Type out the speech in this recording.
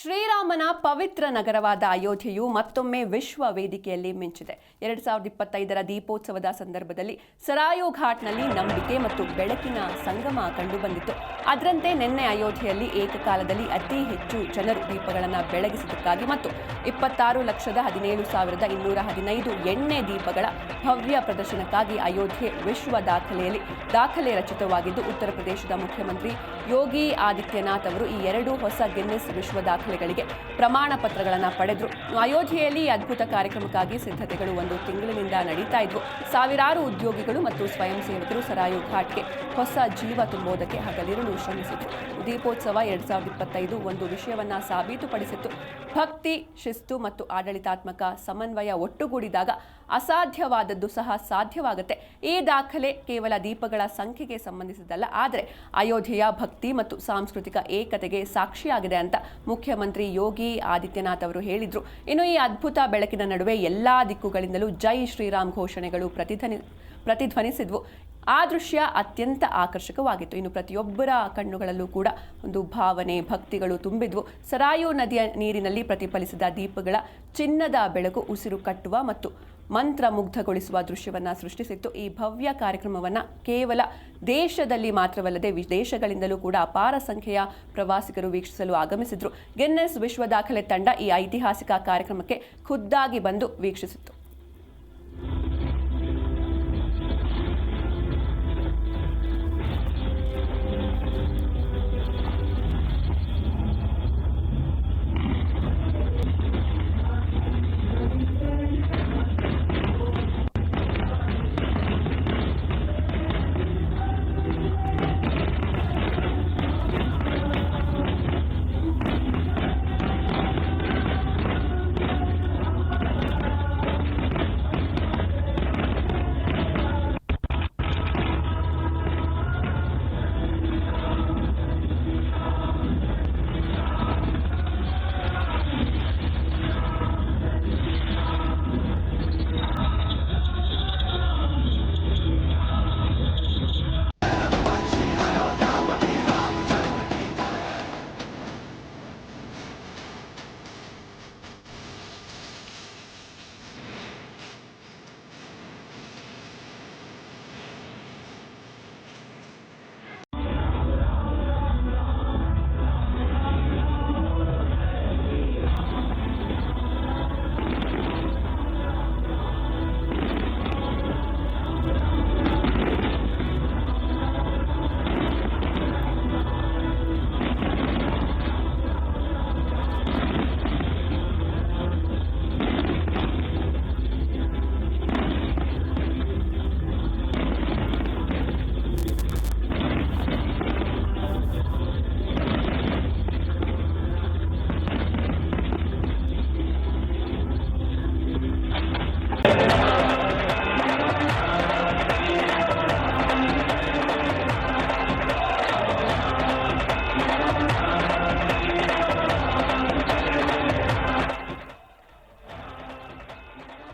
ಶ್ರೀರಾಮನ ಪವಿತ್ರ ನಗರವಾದ ಅಯೋಧ್ಯೆಯು ಮತ್ತೊಮ್ಮೆ ವಿಶ್ವ ವೇದಿಕೆಯಲ್ಲಿ ಮಿಂಚಿದೆ. ಎರಡ್ ಸಾವಿರದ ಇಪ್ಪತ್ತೈದರ ದೀಪೋತ್ಸವದ ಸಂದರ್ಭದಲ್ಲಿ ಸರಾಯು ಘಾಟ್ನಲ್ಲಿ ನಂಬಿಕೆ ಮತ್ತು ಬೆಳಕಿನ ಸಂಗಮ ಕಂಡುಬಂದಿತ್ತು. ಅದರಂತೆ ನಿನ್ನೆ ಅಯೋಧ್ಯೆಯಲ್ಲಿ ಏಕಕಾಲದಲ್ಲಿ ಅತಿ ಹೆಚ್ಚು ಜನರು ದೀಪಗಳನ್ನು ಬೆಳಗಿಸಿದ್ದಕ್ಕಾಗಿ ಮತ್ತು ಇಪ್ಪತ್ತಾರು ಲಕ್ಷದ ಹದಿನೇಳು ಸಾವಿರದ ಇನ್ನೂರ ಹದಿನೈದು ಎಣ್ಣೆ ದೀಪಗಳ ಭವ್ಯ ಪ್ರದರ್ಶನಕ್ಕಾಗಿ ಅಯೋಧ್ಯೆ ವಿಶ್ವ ದಾಖಲೆಯಲ್ಲಿ ದಾಖಲೆ ರಚಿತವಾಗಿದ್ದು, ಉತ್ತರ ಪ್ರದೇಶದ ಮುಖ್ಯಮಂತ್ರಿ ಯೋಗಿ ಆದಿತ್ಯನಾಥ್ ಅವರು ಈ ಎರಡು ಹೊಸ ಗಿನ್ನೆಸ್ ವಿಶ್ವ ದಾಖಲೆಗಳಿಗೆ ಪ್ರಮಾಣ ಪತ್ರಗಳನ್ನು ಪಡೆದರು. ಅಯೋಧ್ಯೆಯಲ್ಲಿ ಅದ್ಭುತ ಕಾರ್ಯಕ್ರಮಕ್ಕಾಗಿ ಸಿದ್ಧತೆಗಳು ಒಂದು ತಿಂಗಳಿನಿಂದ ನಡೀತಾ ಇದ್ವು. ಸಾವಿರಾರು ಉದ್ಯೋಗಿಗಳು ಮತ್ತು ಸ್ವಯಂ ಸೇವಕರು ಸರಾಯು ಘಾಟ್ಗೆ ಹೊಸ ಜೀವ ತುಂಬುವುದಕ್ಕೆ ಹಗಲಿರುಳು ಶ್ರಮಿಸಿತು ದೀಪೋತ್ಸವ ಎರಡ್ ಸಾವಿರದ ಇಪ್ಪತ್ತೈದು ಒಂದು ವಿಷಯವನ್ನ ಸಾಬೀತುಪಡಿಸಿತ್ತು. ಭಕ್ತಿ, ಶಿಸ್ತು ಮತ್ತು ಆಡಳಿತಾತ್ಮಕ ಸಮನ್ವಯ ಒಟ್ಟುಗೂಡಿದಾಗ ಅಸಾಧ್ಯವಾದದ್ದು ಸಹ ಸಾಧ್ಯವಾಗುತ್ತೆ. ಈ ದಾಖಲೆ ಕೇವಲ ದೀಪಗಳ ಸಂಖ್ಯೆಗೆ ಸಂಬಂಧಿಸಿದ್ದಲ್ಲ, ಆದರೆ ಅಯೋಧ್ಯೆಯ ಭಕ್ತಿ ಮತ್ತು ಸಾಂಸ್ಕೃತಿಕ ಏಕತೆಗೆ ಸಾಕ್ಷಿಯಾಗಿದೆ ಅಂತ ಮುಖ್ಯಮಂತ್ರಿ ಯೋಗಿ ಆದಿತ್ಯನಾಥ್ ಅವರು ಹೇಳಿದರು. ಇನ್ನು ಈ ಅದ್ಭುತ ಬೆಳಕಿನ ನಡುವೆ ಎಲ್ಲ ದಿಕ್ಕುಗಳಿಂದಲೂ ಜೈ ಶ್ರೀರಾಮ್ ಘೋಷಣೆಗಳು ಪ್ರತಿಧ್ವನಿ, ಪ್ರತಿಧ್ವನಿಸಿದ್ವು. ಆ ದೃಶ್ಯ ಅತ್ಯಂತ ಆಕರ್ಷಕವಾಗಿತ್ತು. ಇನ್ನು ಪ್ರತಿಯೊಬ್ಬರ ಕಣ್ಣುಗಳಲ್ಲೂ ಕೂಡ ಒಂದು ಭಾವನೆ, ಭಕ್ತಿಗಳು ತುಂಬಿದ್ವು. ಸರಾಯು ನದಿಯ ನೀರಿನಲ್ಲಿ ಪ್ರತಿಫಲಿಸಿದ ದೀಪಗಳ ಚಿನ್ನದ ಬೆಳಕು ಉಸಿರು ಕಟ್ಟುವ ಮತ್ತು ಮಂತ್ರ ಮುಗ್ಧಗೊಳಿಸುವ ದೃಶ್ಯವನ್ನ ಸೃಷ್ಟಿಸಿತ್ತು. ಈ ಭವ್ಯ ಕಾರ್ಯಕ್ರಮವನ್ನು ಕೇವಲ ದೇಶದಲ್ಲಿ ಮಾತ್ರವಲ್ಲದೆ ವಿದೇಶಗಳಿಂದಲೂ ಕೂಡ ಅಪಾರ ಸಂಖ್ಯೆಯ ಪ್ರವಾಸಿಗರು ವೀಕ್ಷಿಸಲು ಆಗಮಿಸಿದ್ರು. ಗಿನ್ನೆಸ್ ವಿಶ್ವ ದಾಖಲೆ ತಂಡ ಈ ಐತಿಹಾಸಿಕ ಕಾರ್ಯಕ್ರಮಕ್ಕೆ ಖುದ್ದಾಗಿ ಬಂದು ವೀಕ್ಷಿಸಿತ್ತು.